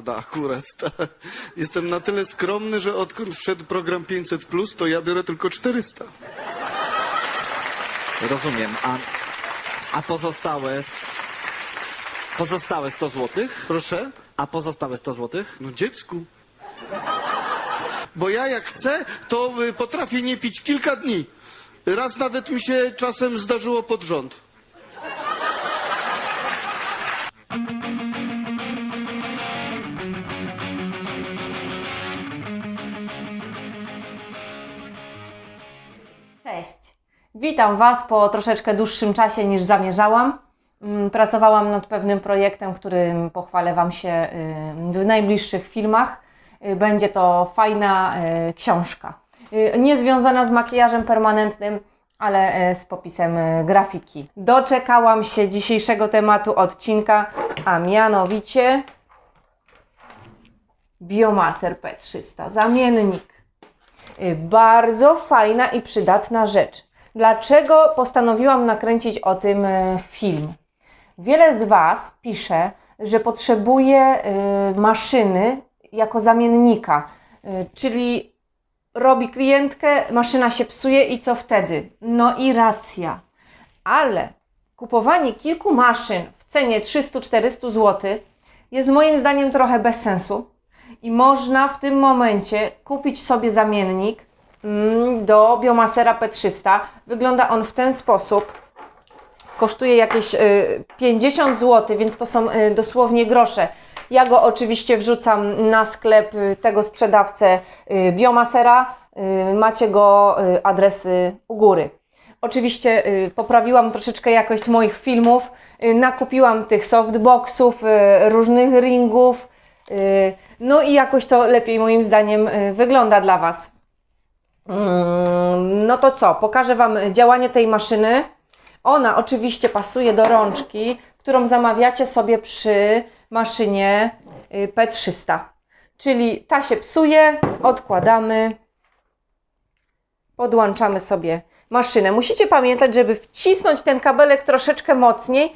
prawda akurat. Ta. Jestem na tyle skromny, że odkąd wszedł program 500+, to ja biorę tylko 400. Rozumiem. A, a pozostałe... Pozostałe 100 złotych? Proszę? A pozostałe 100 złotych? No dziecku. Bo ja jak chcę, to y, potrafię nie pić kilka dni. Raz nawet mi się czasem zdarzyło pod rząd. Cześć. Witam Was po troszeczkę dłuższym czasie niż zamierzałam. Mm, Pracowałam nad pewnym projektem, którym pochwalę Wam się y, w najbliższych filmach. Y, Będzie to fajna y, książka. Nie związana z makijażem permanentnym, ale z popisem grafiki. Doczekałam się dzisiejszego tematu odcinka, a mianowicie Biomaser P300, zamiennik. Y, Bardzo fajna i przydatna rzecz. Dlaczego postanowiłam nakręcić o tym y, film? Wiele z Was pisze, że potrzebuje y, maszyny jako zamiennika, czyli robi klientkę, maszyna się psuje i co wtedy? No i racja. Ale kupowanie kilku maszyn w cenie 300-400 zł jest moim zdaniem trochę bez sensu i można w tym momencie kupić sobie zamiennik mm, do Biomasera P300. Wygląda on w ten sposób. Kosztuje jakieś y, 50 zł, więc to są y, dosłownie grosze. Ja go oczywiście wrzucam na sklep y, tego sprzedawcę y, Biomasera. Y, Macie go y, adresy u góry. Oczywiście y, poprawiłam troszeczkę jakość moich filmów, y, nakupiłam tych softboxów, y, różnych ringów, y, no i jakoś to lepiej moim zdaniem y, wygląda dla Was. Mm, No to co, pokażę Wam działanie tej maszyny. Ona oczywiście pasuje do rączki, którą zamawiacie sobie przy maszynie y, P300. Czyli ta się psuje, odkładamy, podłączamy sobie maszynę. Musicie pamiętać, żeby wcisnąć ten kabelek troszeczkę mocniej, y,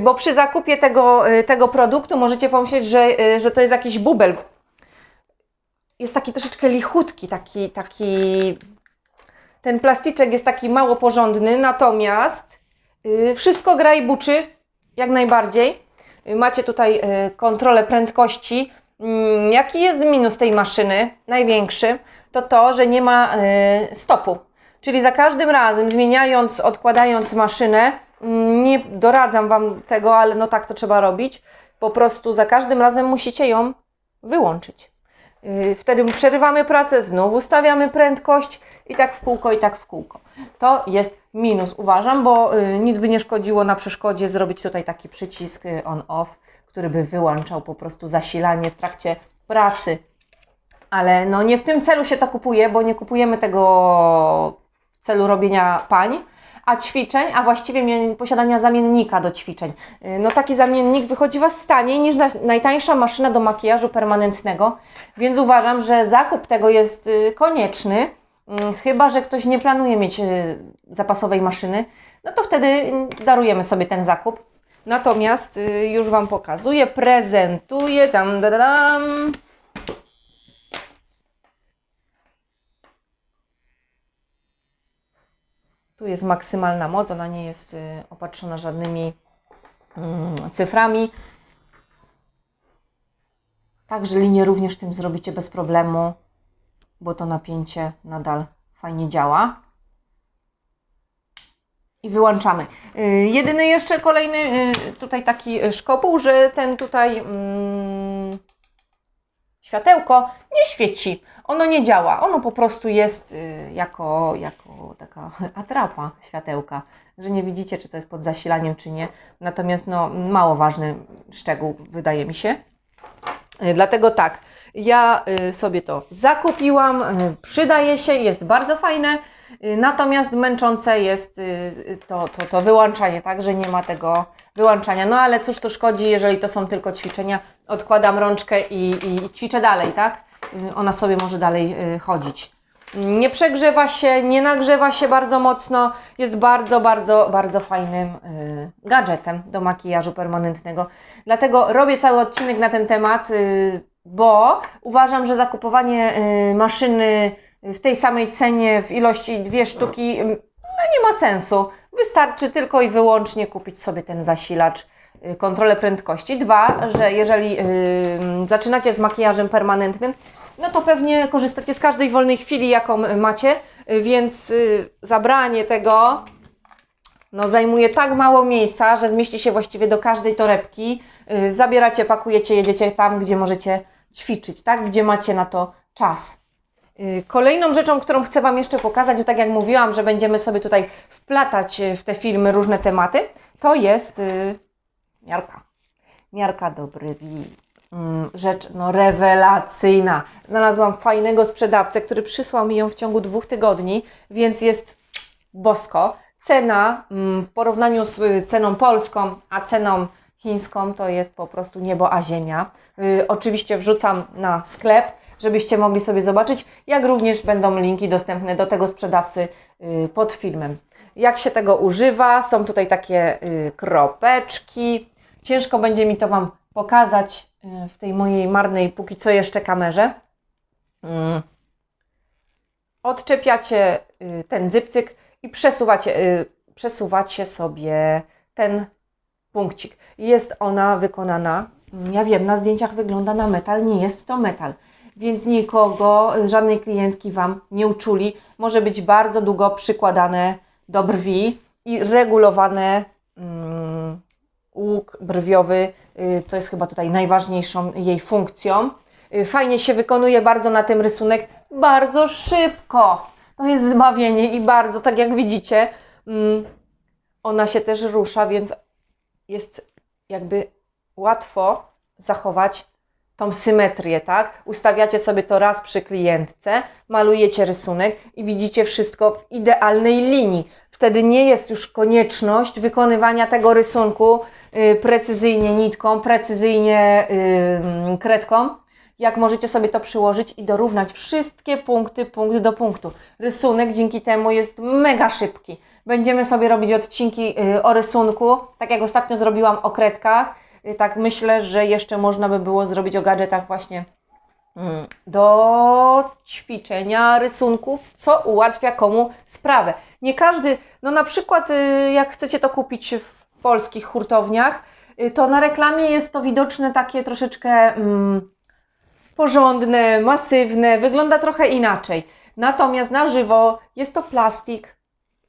bo przy zakupie tego, y, tego produktu możecie pomyśleć, że, y, że to jest jakiś bubel. Jest taki troszeczkę lichutki, taki, taki ten plasticzek jest taki mało porządny, natomiast y, wszystko gra i buczy, jak najbardziej. Y, macie tutaj y, kontrolę prędkości. Mm, jaki jest minus tej maszyny? Największy to to, że nie ma y, stopu. Czyli za każdym razem zmieniając, odkładając maszynę, nie doradzam Wam tego, ale no tak to trzeba robić. Po prostu za każdym razem musicie ją wyłączyć. Yy, Wtedy przerywamy pracę, znowu stawiamy prędkość i tak w kółko, i tak w kółko. To jest minus, uważam, bo yy, nic by nie szkodziło na przeszkodzie zrobić tutaj taki przycisk yy, on-off, który by wyłączał po prostu zasilanie w trakcie pracy. Ale no nie w tym celu się to kupuje, bo nie kupujemy tego w celu robienia pań, a ćwiczeń, a właściwie posiadania zamiennika do ćwiczeń. Yy, No taki zamiennik wychodzi Was taniej niż na- najtańsza maszyna do makijażu permanentnego, więc uważam, że zakup tego jest yy, konieczny, Yy, chyba że ktoś nie planuje mieć yy, zapasowej maszyny, no to wtedy yy, darujemy sobie ten zakup. Natomiast już Wam pokazuję, prezentuję, tam, da, da. Tu jest maksymalna moc, ona nie jest y, opatrzona żadnymi mm, cyframi. Także linię również tym zrobicie bez problemu, bo to napięcie nadal fajnie działa. I wyłączamy. Y, jedyny jeszcze kolejny y, tutaj taki szkopuł, że ten tutaj mm, światełko nie świeci. Ono nie działa. Ono po prostu jest y, jako, jako taka atrapa światełka, że nie widzicie, czy to jest pod zasilaniem, czy nie. Natomiast no, mało ważny szczegół, wydaje mi się. Y, Dlatego tak, ja y, sobie to zakupiłam, przydaje się, jest bardzo fajne, natomiast męczące jest to, to, to wyłączanie, tak, że nie ma tego wyłączania. No ale cóż to szkodzi, jeżeli to są tylko ćwiczenia, odkładam rączkę i, i, ćwiczę dalej, tak? Y, Ona sobie może dalej y, chodzić. Nie przegrzewa się, nie nagrzewa się bardzo mocno. Jest bardzo, bardzo, bardzo fajnym y, gadżetem do makijażu permanentnego. Dlatego robię cały odcinek na ten temat, bo uważam, że zakupowanie maszyny w tej samej cenie, w ilości dwie sztuki, no nie ma sensu. Wystarczy tylko i wyłącznie kupić sobie ten zasilacz, kontrolę prędkości. Dwa, że jeżeli y, zaczynacie z makijażem permanentnym, no to pewnie korzystacie z każdej wolnej chwili, jaką macie, y, więc y, zabranie tego no, zajmuje tak mało miejsca, że zmieści się właściwie do każdej torebki. Y, Zabieracie, pakujecie, jedziecie tam, gdzie możecie ćwiczyć, tak? Gdzie macie na to czas. Y, Kolejną rzeczą, którą chcę Wam jeszcze pokazać, bo tak jak mówiłam, że będziemy sobie tutaj wplatać y, w te filmy różne tematy, to jest y, miarka. Miarka do brwi. Mm, Rzecz no, rewelacyjna. Znalazłam fajnego sprzedawcę, który przysłał mi ją w ciągu dwóch tygodni, więc jest bosko. Cena mm, w porównaniu z y, ceną polską, a ceną chińską to jest po prostu niebo a ziemia. Y, oczywiście wrzucam na sklep, żebyście mogli sobie zobaczyć, jak również będą linki dostępne do tego sprzedawcy y, pod filmem. Jak się tego używa? Są tutaj takie kropeczki. Ciężko będzie mi to Wam pokazać y, w tej mojej marnej póki co jeszcze kamerze. Mm odczepiacie y, ten zypcyk i przesuwacie, y, przesuwacie sobie ten punkcik. Jest ona wykonana, mm, ja wiem, na zdjęciach wygląda na metal, nie jest to metal, więc nikogo, żadnej klientki Wam nie uczuli. Może być bardzo długo przykładane do brwi i regulowane mm, łuk brwiowy, y, to jest chyba tutaj najważniejszą jej funkcją. Y, Fajnie się wykonuje bardzo na tym rysunek, bardzo szybko. To jest zbawienie i bardzo, tak jak widzicie, mm, ona się też rusza, więc jest jakby łatwo zachować tą symetrię, tak? Ustawiacie sobie to raz przy klientce, malujecie rysunek i widzicie wszystko w idealnej linii. Wtedy nie jest już konieczność wykonywania tego rysunku precyzyjnie nitką, precyzyjnie y, kredką, jak możecie sobie to przyłożyć i dorównać wszystkie punkty, punkt do punktu. Rysunek dzięki temu jest mega szybki. Będziemy sobie robić odcinki y, o rysunku, tak jak ostatnio zrobiłam o kredkach. Y, Tak myślę, że jeszcze można by było zrobić o gadżetach właśnie mm, do ćwiczenia rysunków, co ułatwia komu sprawę. Nie każdy, no na przykład y, jak chcecie to kupić w polskich hurtowniach, y, to na reklamie jest to widoczne takie troszeczkę mm, porządne, masywne, wygląda trochę inaczej. Natomiast na żywo jest to plastik,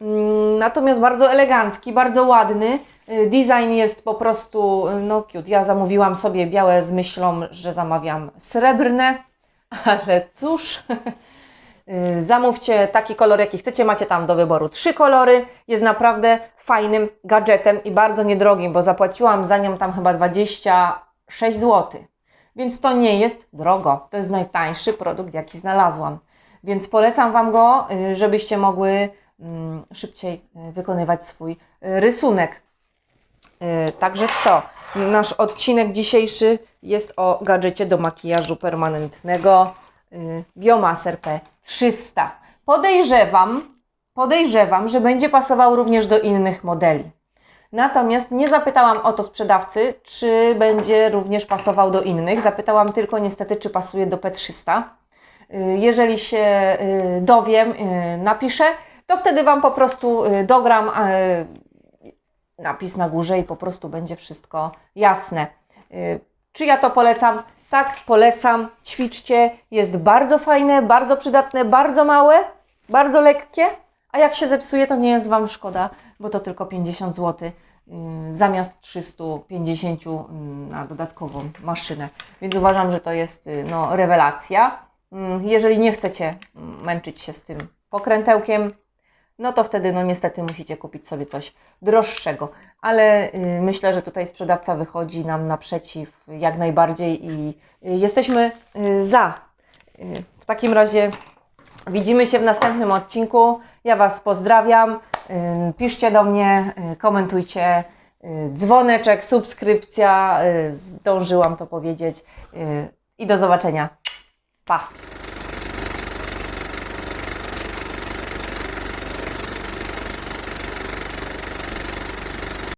mm, natomiast bardzo elegancki, bardzo ładny. Y, Design jest po prostu y, no cute. Ja zamówiłam sobie białe z myślą, że zamawiam srebrne, ale cóż, zamówcie taki kolor, jaki chcecie. Macie tam do wyboru trzy kolory. Jest naprawdę fajnym gadżetem i bardzo niedrogim, bo zapłaciłam za nią tam chyba 26 zł. Więc to nie jest drogo. To jest najtańszy produkt, jaki znalazłam. Więc polecam Wam go, y, żebyście mogły mm, szybciej y, wykonywać swój y, rysunek. Y, Także co? Nasz odcinek dzisiejszy jest o gadżecie do makijażu permanentnego y, Biomaser P300. Podejrzewam, podejrzewam, że będzie pasował również do innych modeli. Natomiast nie zapytałam o to sprzedawcy, czy będzie również pasował do innych. Zapytałam tylko niestety, czy pasuje do P300. Y, Jeżeli się y, dowiem, y, napiszę, to wtedy Wam po prostu dogram napis na górze i po prostu będzie wszystko jasne. Czy ja to polecam? Tak, polecam. Ćwiczcie. Jest bardzo fajne, bardzo przydatne, bardzo małe, bardzo lekkie. A jak się zepsuje, to nie jest Wam szkoda, bo to tylko 50 zł yy, zamiast 350 yy, na dodatkową maszynę. Więc uważam, że to jest yy, no, rewelacja. Yy, Jeżeli nie chcecie mm, męczyć się z tym pokrętełkiem, no to wtedy no niestety musicie kupić sobie coś droższego. Ale y, myślę, że tutaj sprzedawca wychodzi nam naprzeciw jak najbardziej i y, jesteśmy y, za. W takim razie widzimy się w następnym odcinku. Ja Was pozdrawiam. Piszcie do mnie, komentujcie. Dzwoneczek, subskrypcja. Zdążyłam to powiedzieć. I do zobaczenia. Pa!